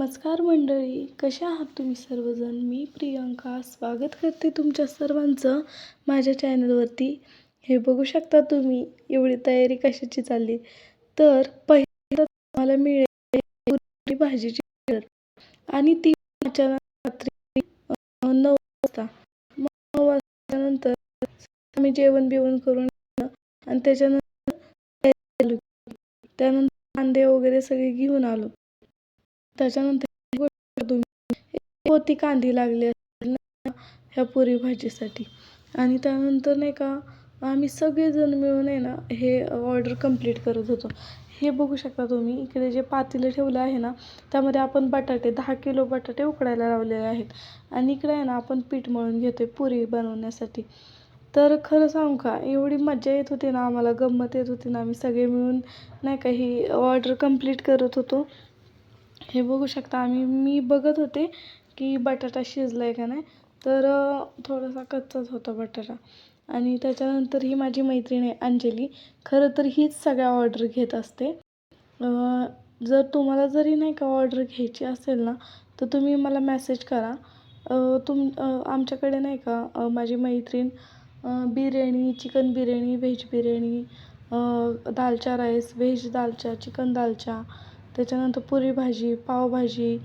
नमस्कार मंडळी कशा आहात तुम्ही सर्वजण? मी प्रियंका. स्वागत करते तुमच्या सर्वांचं माझ्या चॅनलवरती. हे बघू शकता तुम्ही एवढी तयारी कशाची चालली? तर पहिल्यांदा तुम्हाला मिळेल भाजीची आणि ती अचानक रात्री नऊ वाजता. मग नऊ वाजल्यानंतर आम्ही जेवण बिवण करून आणि त्याच्यानंतर त्यानंतर कांदे वगैरे सगळे घेऊन आलो. त्याच्यानंतर तुम्ही पोती कांदी लागली असेल ना ह्या पुरी भाजीसाठी. आणि त्यानंतर नाही का आम्ही सगळेजण मिळून आहे ना हे ऑर्डर कंप्लीट करत होतो. हे बघू शकता तुम्ही इकडे जे पातेलं ठेवलं आहे ना त्यामध्ये आपण बटाटे दहा किलो बटाटे उकडायला लावलेले आहेत. आणि इकडे आहे ना आपण पीठ मळून घेतो आहे पुरी बनवण्यासाठी. तर खरं सांगू का एवढी मजा येत होती ना आम्हाला गंमत येत होती ना आम्ही सगळे मिळून नाही का ही ऑर्डर कंप्लीट करत होतो. हे बघू शकता आम्ही. मी बघत होते की बटाटा शिजला आहे का नाही. तर थोडासा कच्चाच होता बटाटा. आणि त्याच्यानंतर ही माझी मैत्रीण आहे अंजली. खरं तर हीच सगळ्या ऑर्डर घेत असते. जर तुम्हाला जरी नाही का ऑर्डर घ्यायची असेल ना तर तुम्ही मला मॅसेज करा. तुम आमच्याकडे नाही का माझी मैत्रीण बिर्याणी चिकन बिर्याणी व्हेज बिर्याणी दालचा राईस व्हेज दालचा चिकन दालचा त्याच्यानंतर पुरी भाजी पावभाजी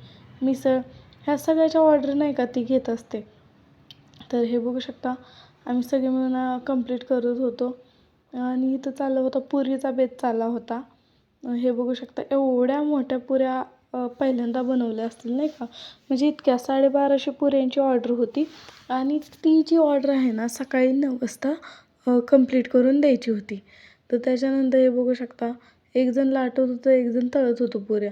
मिसळ ह्या सगळ्याच्या ऑर्डर नाही का ती घेत असते. तर हे बघू शकता आम्ही सगळे मिळून कंप्लीट करत होतो. आणि इथं चालला होता पुरीचा बेत चालला होता. हे बघू शकता एवढ्या मोठ्या पुऱ्या पहिल्यांदा बनवल्या असतील नाही का? म्हणजे इतक्या साडेबाराशे पुऱ्यांची ऑर्डर होती. आणि ती जी ऑर्डर आहे ना सकाळी नऊ वाजता कंप्लीट करून द्यायची होती. तर त्याच्यानंतर हे बघू शकता एक जण लाटत होतं एक जण तळत होतं पुऱ्या.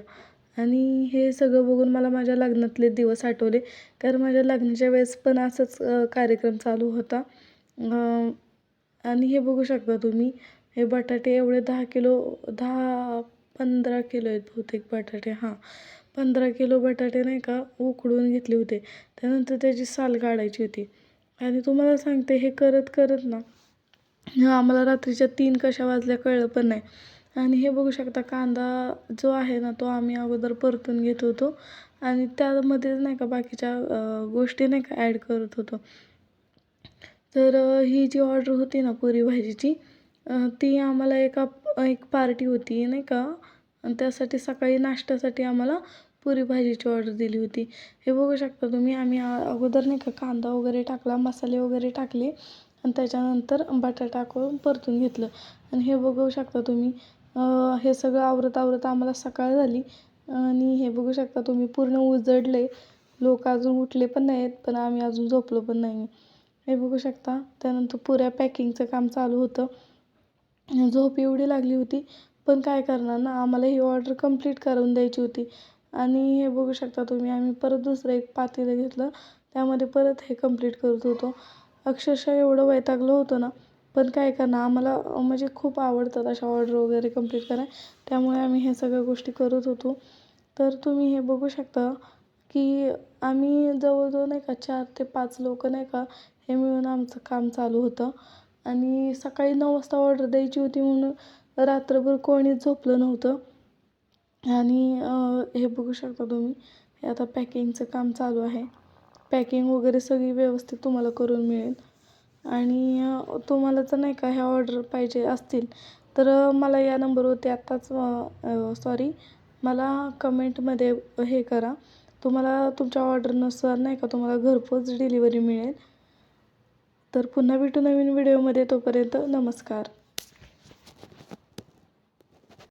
आणि हे सगळं बघून मला माझ्या लग्नातले दिवस आठवले. कारण माझ्या लग्नाच्या वेळेस पण असंच कार्यक्रम चालू होता. आणि हे बघू शकता तुम्ही हे बटाटे एवढे दहा किलो दहा पंधरा किलो आहेत बहुतेक बटाटे हां. पंधरा किलो बटाटे नाही का उकडून घेतले होते. त्यानंतर त्याची साल काढायची होती. आणि तुम्हाला सांगते हे करत करत ना आम्हाला रात्रीच्या तीन कशा वाजल्या कळलं पण नाही. आणि हे बघू शकता कांदा जो आहे ना तो आम्ही अगोदर परतून घेत होतो. आणि त्यामध्येच नाही का बाकीच्या गोष्टी नाही का ॲड करत होतो. तर ही जी ऑर्डर होती ना पुरी भाजीची ती आम्हाला एका एक पार्टी होती नाही का. आणि त्यासाठी सकाळी नाश्त्यासाठी आम्हाला पुरी भाजीची ऑर्डर दिली होती. हे बघू शकता तुम्ही आम्ही अगोदर नाही का कांदा वगैरे टाकला मसाले वगैरे टाकले. आणि त्याच्यानंतर बटाटा करून परतून घेतलं. आणि हे बघू शकता तुम्ही हे सगळं आवरत आवरत आम्हाला सकाळ झाली. आणि हे बघू शकता तुम्ही पूर्ण उजडले लोक अजून उठले पण नाहीत पण आम्ही अजून झोपलो पण नाही हे बघू शकता त्यानंतर पुऱ्या पॅकिंगचं काम चालू होतं. झोप एवढी लागली होती पण काय करणार ना आम्हाला ही ऑर्डर कंप्लीट करून द्यायची होती. आणि हे बघू शकता तुम्ही आम्ही परत दुसरं एक पातेलं घेतलं. त्यामध्ये परत हे कंप्लीट करत होतो. अक्षरशः एवढं वैतागलं होतं ना पण काय करणार आम्हाला म्हणजे खूप आवडतात अशा ऑर्डर वगैरे कंप्लीट कराय त्यामुळे आम्ही ह्या सगळ्या गोष्टी करत होतो. तर तुम्ही हे बघू शकता की आम्ही जवळजवळ नाही का चार ते पाच लोक नाही का हे मिळून आमचं काम चालू होतं. आणि सकाळी नऊ वाजता ऑर्डर द्यायची होती म्हणून रात्रभर कोणीच झोपलं नव्हतं. आणि हे बघू शकता तुम्ही हे आता पॅकिंगचं काम चालू आहे. पॅकिंग वगैरे सगळी व्यवस्थित तुम्हाला करून मिळेल. आणि तुम्हाला जर नाही का ह्या ऑर्डर पाहिजे असतील तर मला या नंबरवरती आत्ताच सॉरी मला कमेंटमध्ये हे करा. तुम्हाला तुमच्या ऑर्डरनुसार नाही का तुम्हाला घरपोच डिलिव्हरी मिळेल. तर पुन्हा भेटू नवीन व्हिडिओमध्ये तोपर्यंत नमस्कार.